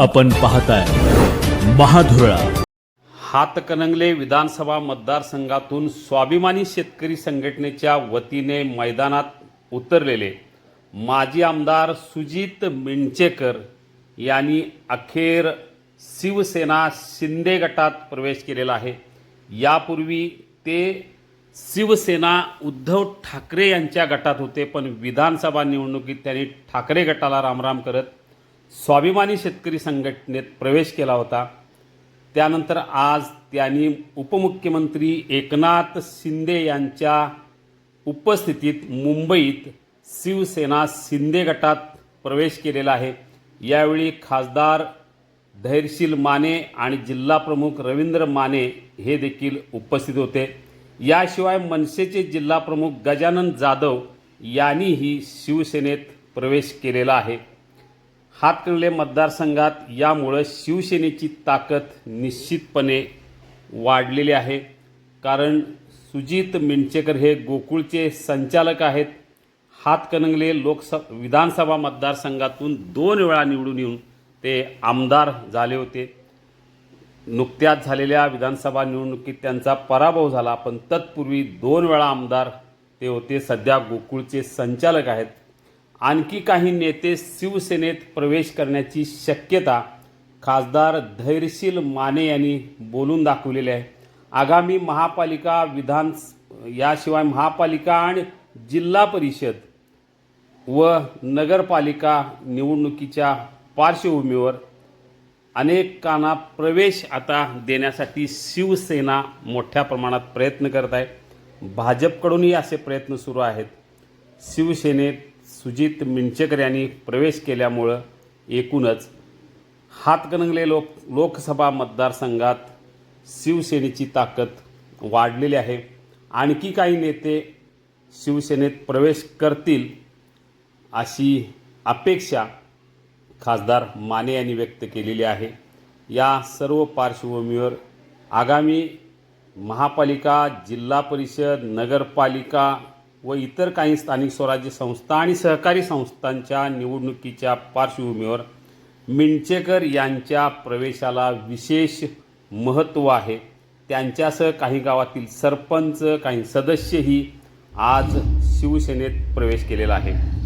आपण पाहताय. महाधुरळा. हातकणंगले विधानसभा मतदारसंघातून स्वाभिमानी शेतकरी संघटनेच्या वतीने मैदानात उतरलेले माजी आमदार सुजित मिंचेकर यांनी अखेर शिवसेना शिंदे गटात प्रवेश केलेला आहे. यापूर्वी ते शिवसेना उद्धव ठाकरे यांच्या गटात होते पण विधानसभा निवडणुकीत त्यांनी ठाकरे गटाला रामराम करत स्वाभिमानी शेतकरी संघटनेत प्रवेश केला होता. त्यानंतर आज त्यांनी उपमुख्यमंत्री एकनाथ शिंदे यांच्या उपस्थितीत मुंबईत शिवसेना शिंदे गटात प्रवेश केलेला आहे. यावेळी खासदार धैर्यशील माने आणि जिल्हाप्रमुख रवींद्र माने हे देखील उपस्थित होते. याशिवाय मनसेचे जिल्हाप्रमुख गजानन जाधव यांनीही शिवसेनेत प्रवेश केलेला आहे. हातकणंगले मतदारसंघात यामुळं शिवसेनेची ताकद निश्चितपणे वाढलेली आहे. कारण सुजित मिंचेकर हे गोकुळचे संचालक आहेत. हातकणंगले लोकसभा विधानसभा मतदारसंघातून दोन वेळा निवडून येऊन ते आमदार झाले होते. नुकत्याच झालेल्या विधानसभा निवडणुकीत त्यांचा पराभव झाला. पण तत्पूर्वी दोन वेळा आमदार ते होते. सध्या गोकुळचे संचालक आहेत. आणखी काही नेते शिवसेनेत प्रवेश करण्याची शक्यता खासदार धैर्यशील माने यांनी बोलून दाखवलेली आहे. आगामी महापालिका विधान याशिवाय महापालिका आणि जिल्हा परिषद व नगरपालिका निवडणुकीच्या पार्श्वभूमीवर अनेकांना प्रवेश आता देण्यासाठी शिवसेना मोठ्या प्रमाणात प्रयत्न करत आहे. भाजपकडूनही असे प्रयत्न सुरू आहेत. शिवसेनेत सुजित मिंचेकर यांनी प्रवेश केल्यामुळं एकूणच हातकणंगले लोक लोकसभा मतदारसंघात शिवसेनेची ताकद वाढलेली आहे. आणखी काही नेते शिवसेनेत प्रवेश करतील अशी अपेक्षा खासदार माने यांनी व्यक्त केलेली आहे. या सर्व पार्श्वभूमीवर आगामी महापालिका जिल्हा परिषद नगरपालिका व इतर काही स्थानिक स्वराज्य संस्था आणि सहकारी संस्थांच्या निवडणुकीच्या पार्श्वभूमीवर मिंचेकर यांच्या प्रवेशाला विशेष महत्त्व आहे. त्यांच्यासह काही गावातील सरपंच काही सदस्यही आज शिवसेनेत प्रवेश केलेला आहे.